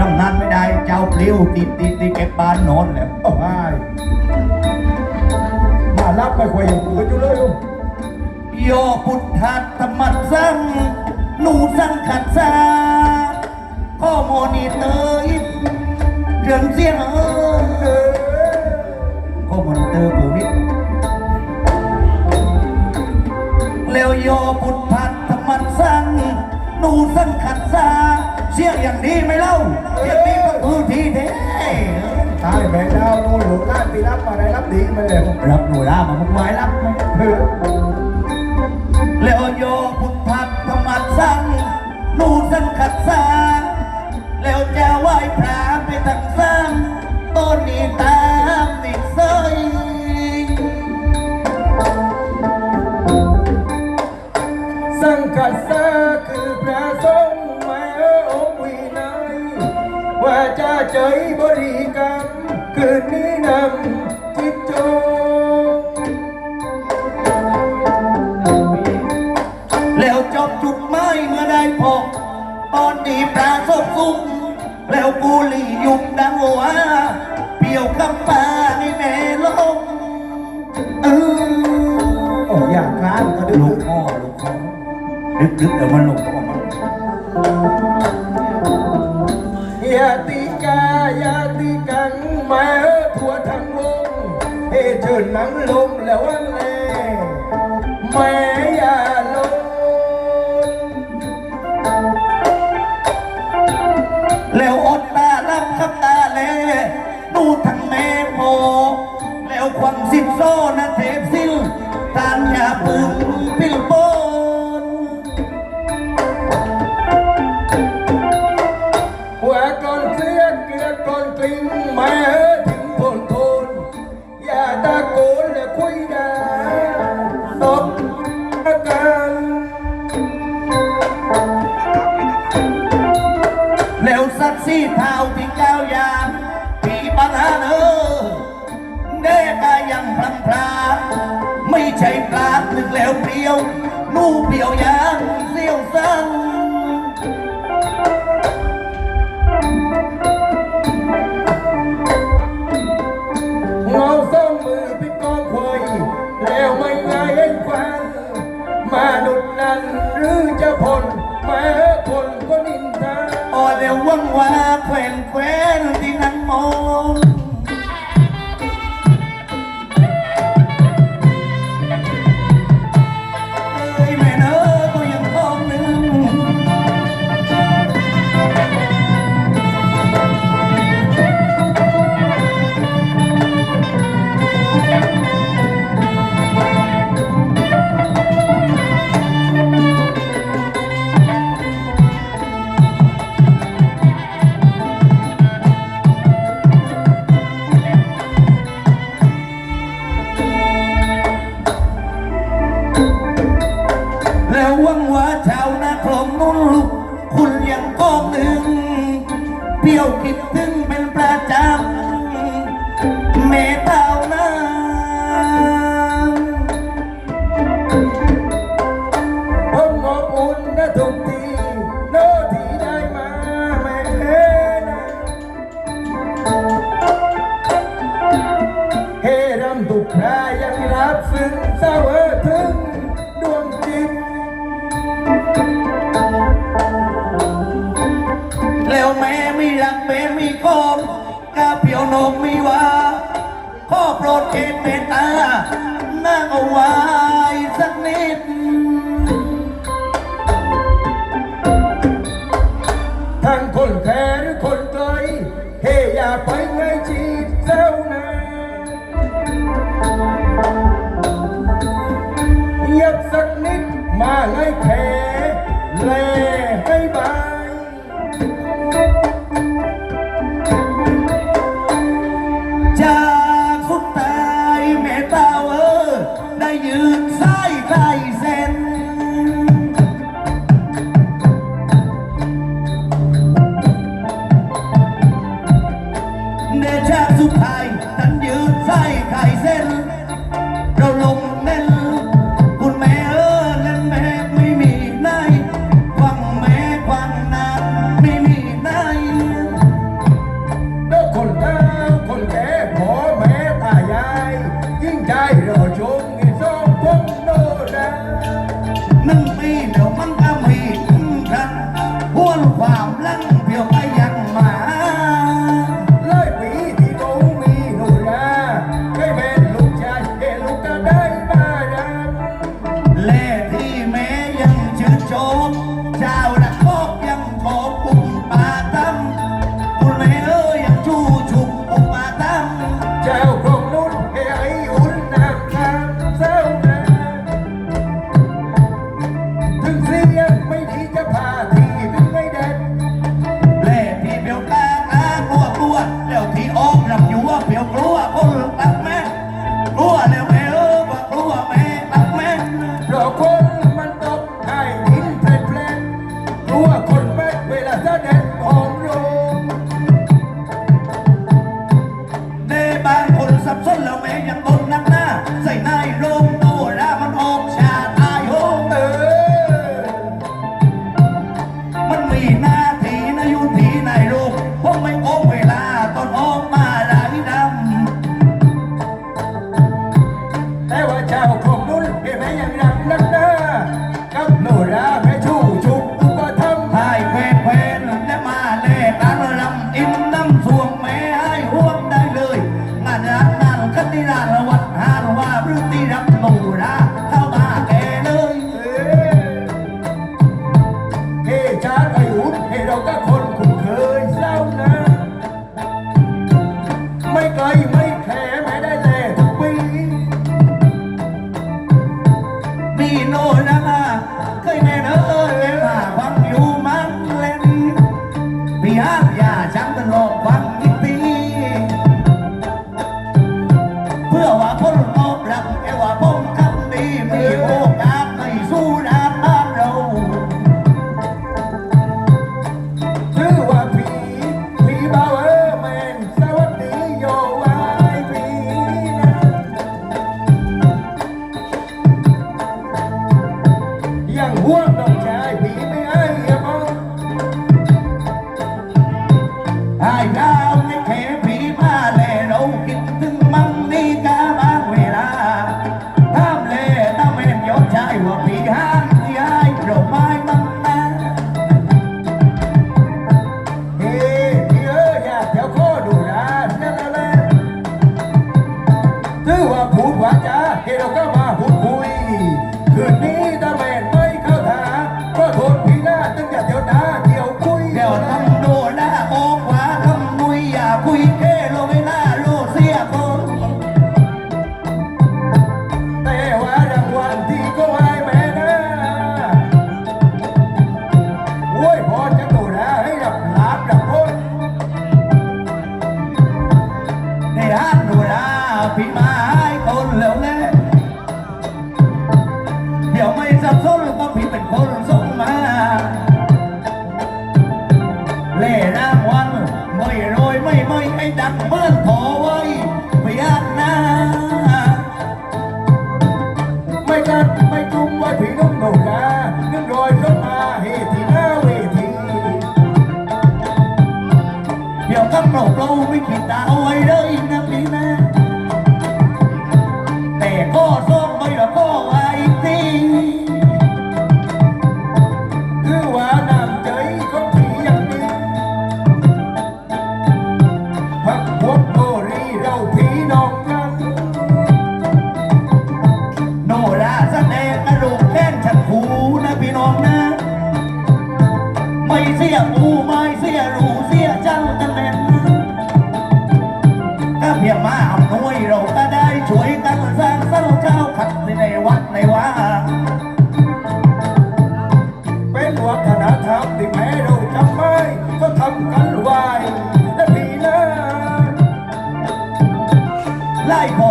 รำนั้นไม่ได้เจ้าปลิวติดติดติดเก็บบ้านนอนแล้วโอ้ยมารับไปคอยอย่างกูอยู่เลยลูกโยพุทธัตธรรมสังหนูสังขัดสาข้อมมนิเตอร์เรื่องเสียงเอ้อ สียงอย่างนี้ไหมเล่าเสียงนี้ก็คือทีเด้ตายแม่ดาวโน่นหลูกล้านตีรับมาได้รับดีมาแล้วรับหนูรามามุกไว้รับไหมเอแล้วโยพุทธัตธรรมสังหนูสังขัดสาแล้วจะไหว้พระไปทั้งสามต้นนี้ตามติดเสยสังกัดสาคือพระสงฆ์มาอง ว่าจะเจยบริกรรมคืนนี้นำจิตจงแล้วจบจุดไม้เมื่อได้พบตอนนี้พระศพซุ้มแล้วกูหลียุบดังหัวเปี่ยวกำปาในแม่ลงเออโอ้อยากค้านก็ดูลูกพ่อลูกพ่อดึกดึกๆเดี๋ยวมันลงพ่อมาอย่า ตีกายาตีกันมาทั่วทั้งวงเฮ้เชิญนังลงแล้ววันแลแม่อย่าลงแล้วอดตารับคำตาแลดูทั้งแม่โพแล้วความสิบโซนะเท สีเทาที่เก้าวยางปีปัญหาเนอเด็กายังพลังพลาไม่ใช่ปลาดนึกแล้วเปรียว นู่เปรียวยางเสียว ว่างว่าแควนแควนที่นั่งมอง วงว่าชาวนาคลองนุ่นลุก คุณยังกองหนึ่งเปรี้ยวคิดถึงาเพียวนกมีว่าขอโปรดเขตเมตตานั่งเอาไว้สักนิด ทั้งคนแค่หรือคนไกลเฮอย่าไปไงจีบเจ้านาเงียบสักนิดมาไงแค่แลให้บา ยืน อ้อมลำยู่ว่าเปียวกลัวก็หลงตักแม่กลัวเลย ดังเมื่อขอไว้พยานนาไม่กันไม่กุ้มไว้ผีน้องโนกานึกรอยรถมาเฮทีหน้าเวทีเดี๋ยวกับเราเราไม่ขีดตาเอาไว้เลย ยกูไม่เสียรู้เสียเจ้าตะเล่นถ้าเพียงมาอำนวยเราก็ได้ช่วยกันสร้งสร้งเจ้าขัดในวัดในวาเป็นวัฒนธรรมที่แม้เราจำไม่ก็ทำกันไวและพี่เไล่พอ